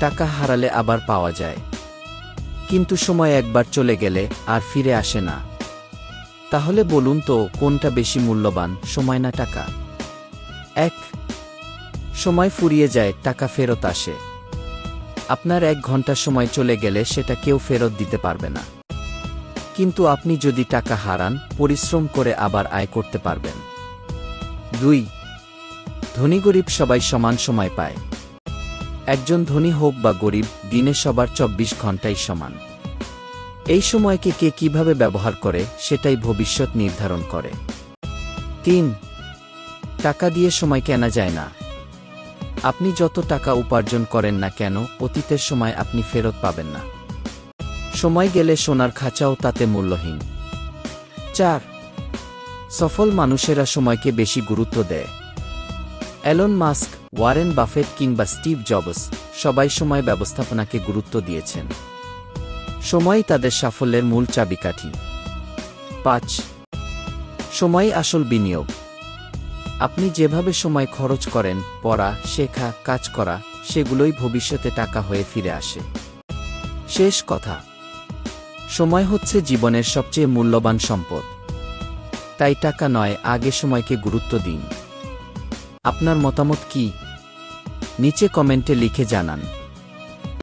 টাকা হারালে আবার পাওয়া যায়। কিন্তু সময় একবার চলে গেলে আর ফিরে আসে না। তাহলে বলুন তো, কোনটা বেশি মূল্যবান, সময় না টাকা? এক, সময় ফুরিয়ে যায়, টাকা ফেরত আসে। আপনার এক ঘণ্টা সময় চলে গেলে সেটা কেউ ফেরত দিতে পারবে না। কিন্তু আপনি যদি টাকা হারান, পরিশ্রম করে আবার আয় করতে পারবেন। দুই, ধনী গরিব সবাই সমান সময় পায়। একজন ধনী হোক বা গরিব, দিনে সবার চব্বিশ ঘন্টাই সমান। এই সময়কে কে কীভাবে ব্যবহার করে, সেটাই ভবিষ্যৎ নির্ধারণ করে। তিন, টাকা দিয়ে সময় কেনা যায় না। আপনি যত টাকা উপার্জন করেন না কেন, অতীতের সময় আপনি ফেরত পাবেন না। সময় গেলে সোনার খাঁচাও তাতে মূল্যহীন। চার, সফল মানুষেরা সময়কে বেশি গুরুত্ব দেয়। অ্যালন মাস্ক ওয়ারেন বাফেট কিংবা স্টিভ জবস সবাই সময় ব্যবস্থাপনাকে গুরুত্ব দিয়েছেন। সময় তাদের সাফল্যের মূল চাবিকাঠি। পাঁচ, সময় আসল বিনিয়োগ। আপনি যেভাবে সময় খরচ করেন, পড়া, শেখা, কাজ করা, সেগুলোই ভবিষ্যতে টাকা হয়ে ফিরে আসে। শেষ কথা, সময় হচ্ছে জীবনের সবচেয়ে মূল্যবান সম্পদ। তাই টাকা নয়, আগে সময়কে গুরুত্ব দিন। আপনার মতামত কি? নিচে কমেন্টে লিখে জানান।